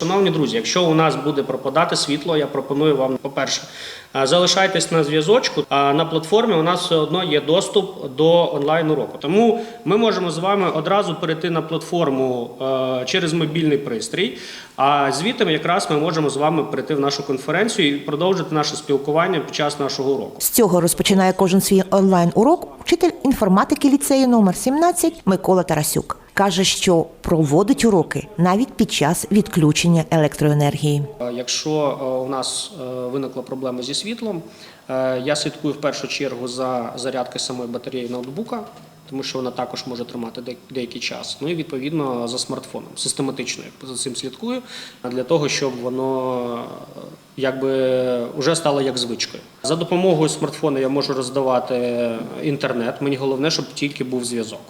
Шановні друзі, якщо у нас буде пропадати світло, я пропоную вам, по-перше, е, залишайтесь на зв'язочку. А на платформі у нас все одно є доступ до онлайн уроку. Тому ми можемо з вами одразу перейти на платформу е, через мобільний пристрій. А звідти якраз ми можемо з вами перейти в нашу конференцію і продовжити наше спілкування під час нашого уроку. З цього розпочинає кожен свій онлайн-урок вчитель інформатики ліцею номер 17 Микола Тарасюк. Каже, що проводить уроки навіть під час відключення електроенергії. Е, Якщо е, у нас е, виникла проблема зі світлом, я слідкую в першу чергу за зарядки самої батареї ноутбука, тому що вона також може тримати деякий час. Ну і відповідно за смартфоном. Систематично я за цим слідкую для того, щоб воно е, якби вже стало як звичкою. За допомогою смартфона я можу роздавати інтернет. Мені головне, щоб тільки був зв'язок.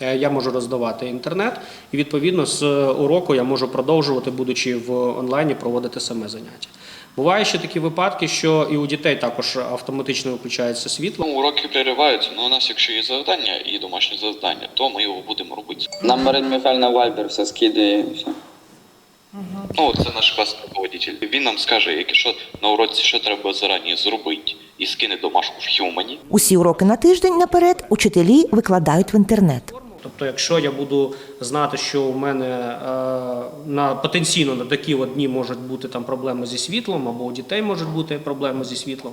Е, Я можу роздавати інтернет, і відповідно з уроку я можу продовжувати, будучи в онлайні, проводити саме заняття. Буває ще такі випадки, що і у дітей також автоматично виключається світло. Ну, уроки перериваються, але у нас, якщо є завдання і домашнє завдання, то ми його будемо робити. Нам Марин Михайлівна Вайбер все скидає і все. Ну, це наш класний руководитель. Він нам скаже, яке що на уроці що треба зарані зробити, і скине домашку в Хьюмані. Усі уроки на тиждень наперед учителі викладають в інтернет. Тобто, якщо я буду знати, що у мене е, на потенційно на такі дні можуть бути там проблеми зі світлом, або у дітей можуть бути проблеми зі світлом.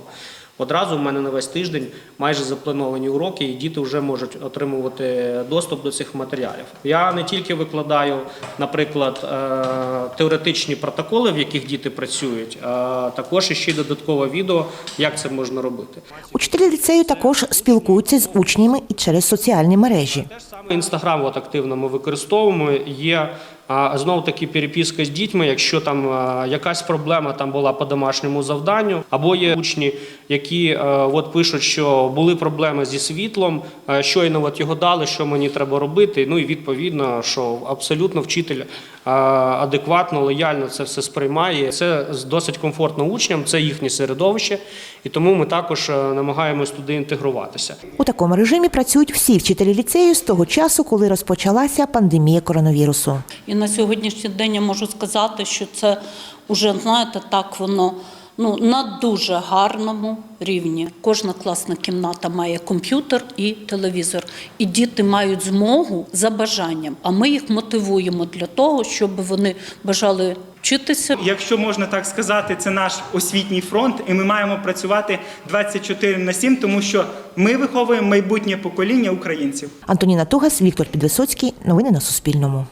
Одразу в мене на весь тиждень майже заплановані уроки, і діти вже можуть отримувати доступ до цих матеріалів. Я не тільки викладаю, наприклад, е, теоретичні протоколи, в яких діти працюють, а також ще й додаткове відео, як це можна робити. Учителі ліцею також спілкуються з учнями і через соціальні мережі. Саме інстаграм от активно ми використовуємо. Є знову таки переписка з дітьми. Якщо там якась проблема там була по домашньому завданню, або є учні, які е, от пишуть, що були проблеми зі світлом, е, щойно от його дали, що мені треба робити. Ну і відповідно, що абсолютно вчитель адекватно, лояльно це все сприймає. Це досить комфортно учням, це їхнє середовище, і тому ми також е, намагаємось туди інтегруватися. У такому режимі працюють всі вчителі ліцею з того часу, коли розпочалася пандемія коронавірусу. І на сьогоднішній день я можу сказати, що це вже, знаєте, так воно ну, на дуже гарному рівні. Кожна класна кімната має комп'ютер і телевізор. І діти мають змогу за бажанням. А ми їх мотивуємо для того, щоб вони бажали вчитися. Якщо можна так сказати, це наш освітній фронт, і ми маємо працювати 24 на 7, тому що ми виховуємо майбутнє покоління українців. Антоніна Тугас, Віктор Підвисоцький. Новини на Суспільному.